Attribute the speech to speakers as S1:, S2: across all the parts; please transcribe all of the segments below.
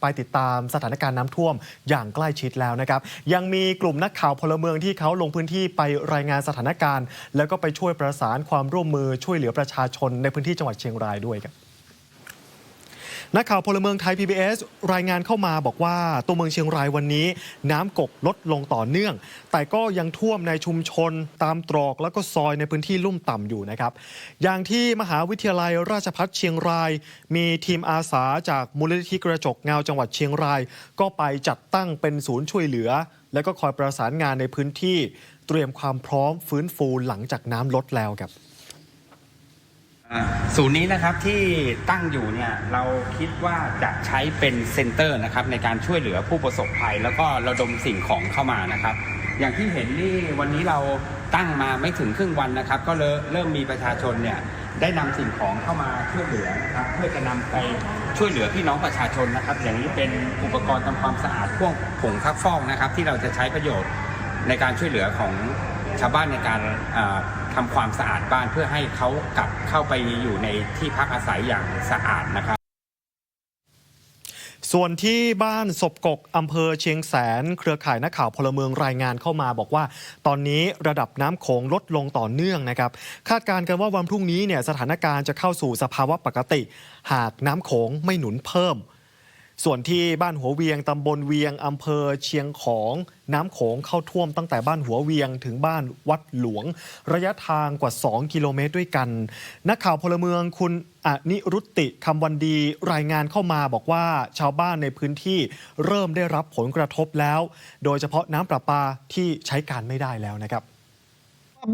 S1: ไปติดตามสถานการณ์น้ำท่วมอย่างใกล้ชิดแล้วนะครับ ยังมีกลุ่มนักข่าวพลเมืองที่เขาลงพื้นที่ไปรายงานสถานการณ์ แล้วก็ไปช่วยประสานความร่วมมือช่วยเหลือประชาชนในพื้นที่จังหวัดเชียงรายด้วยครับ นักข่าวพลเมืองไทย PBS รายงานเข้ามาบอกว่า ตัวเมืองเชียงรายวันนี้ น้ำกกลดลงต่อเนื่อง แต่ก็ยังท่วมในชุมชนตามตรอกแล้วก็ซอยในพื้นที่ลุ่มต่ำอยู่นะครับ อย่างที่มหาวิทยาลัยราชภัฏเชียงราย มีทีมอาสาจากมูลนิธิกระจกเงาจังหวัดเชียงราย ก็ไปจัดตั้งเป็นศูนย์ช่วยเหลือ แล้วก็คอยประสานงานในพื้นที่ เตรียมความพร้อมฟื้นฟูหลังจากน้ำลดแล้วครับ
S2: ศูนย์นี้นะครับที่ตั้งอยู่เนี่ยเราคิดว่าจะใช้เป็นเซ็นเตอร์นะครับในการช่วยเหลือผู้ประสบภัย แล้วก็ระดมสิ่งของเข้ามานะครับ อย่างที่เห็นนี่วันนี้เราตั้งมาไม่ถึงครึ่งวันนะครับ ก็เริ่มเริ่มมีประชาชนเนี่ยได้นำสิ่งของเข้ามาช่วยเหลือนะครับเพื่อจะนำไปช่วยเหลือพี่น้องประชาชนนะครับ อย่างนี้เป็นอุปกรณ์ทำความสะอาดพวกผงซักฟอกนะครับ ที่เราจะใช้ประโยชน์ในการช่วยเหลือของชาวบ้านในการ อ่าทำความสะอาดบ้านเพื่อให้เขากลับเข้าไปอยู่ในที่พักอาศัยอย่างสะอาดนะครับ
S1: ส่วนที่บ้านศพกกอำเภอเชียงแสน เครือข่ายนักข่าวพลเมืองรายงานเข้ามาบอกว่า ตอนนี้ระดับน้ำโขงลดลงต่อเนื่องนะครับ คาดการณ์กันว่าวันพรุ่งนี้เนี่ยสถานการณ์จะเข้าสู่สภาวะปกติ หากน้ำโขงไม่หนุนเพิ่ม ส่วนที่บ้านหัวเวียงตำบลเวียงอำเภอเชียงของน้ำโขงเข้าท่วมตั้งแต่บ้านหัวเวียงถึงบ้านวัดหลวง ระยะทางกว่า 2 กิโลเมตรด้วยกัน นักข่าวพลเมืองคุณอนิรุตติคำวันดีรายงานเข้ามาบอกว่าชาวบ้านในพื้นที่เริ่มได้รับผลกระทบแล้ว โดยเฉพาะน้ำประปาที่ใช้การไม่ได้แล้วนะครับ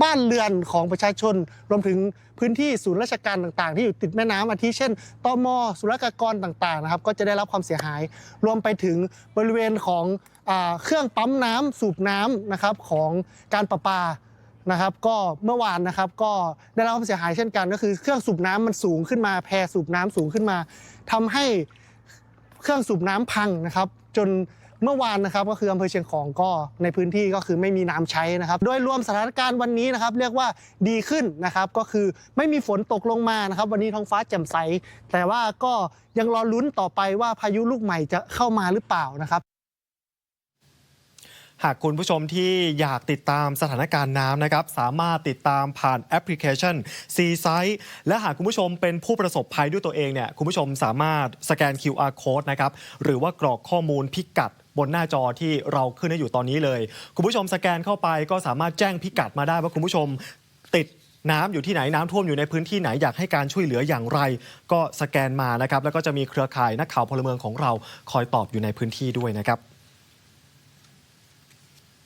S3: บ้านเรือนของประชาชน รวมถึงพื้นที่ศูนย์ราชการต่างๆ ที่อยู่ติดแม่น้ำอาทิเช่นตมศุลกากรต่างๆนะครับก็จะได้รับความเสียหาย รวมไปถึงบริเวณของอาเครื่องปั๊มน้ำสูบน้ำนะครับของการประปานะครับ ก็เมื่อวานนะครับก็ได้รับความเสียหายเช่นกันก็คือเครื่องสูบน้ำมันสูงขึ้นมาแพรสูบน้ำสูงขึ้นมาทำให้ เครื่องสูบน้ำพังนะครับ จน เมื่อวานนะครับก็คืออำเภอเชียงของก็ในพื้นที่ก็คือไม่มีน้ำใช้นะครับโดยรวมสถานการณ์วันนี้นะครับเรียกว่าดีขึ้นนะครับก็คือไม่มีฝนตกลงมานะครับ วันนี้ท้องฟ้าแจ่มใส แต่ว่าก็ยังรอลุ้นต่อไปว่าพายุลูกใหม่จะเข้ามาหรือเปล่านะครับ
S1: หากคุณผู้ชมที่อยากติดตามสถานการณ์น้ำนะครับ สามารถติดตามผ่านแอปพลิเคชัน c s i และหากคุณผู้ชมเป็นผู้ประสบภัยด้วยตัวเองเนี่ยคุณผู้ชมสามารถสแกน QR code นะครับ หรือว่ากรอกข้อมูลพิกัดบนหน้าจอที่เราขึ้นให้อยู่ตอนนี้เลย คุณผู้ชมสแกนเข้าไปก็สามารถแจ้งพิกัดมาได้ว่าคุณผู้ชมติดน้ำอยู่ที่ไหนน้ำท่วมอยู่ในพื้นที่ไหนอยากให้การช่วยเหลืออย่างไร ก็สแกนมานะครับแล้วก็จะมีเครือข่ายนักข่าวพลเมืองของเราคอยตอบอยู่ในพื้นที่ด้วยนะครับ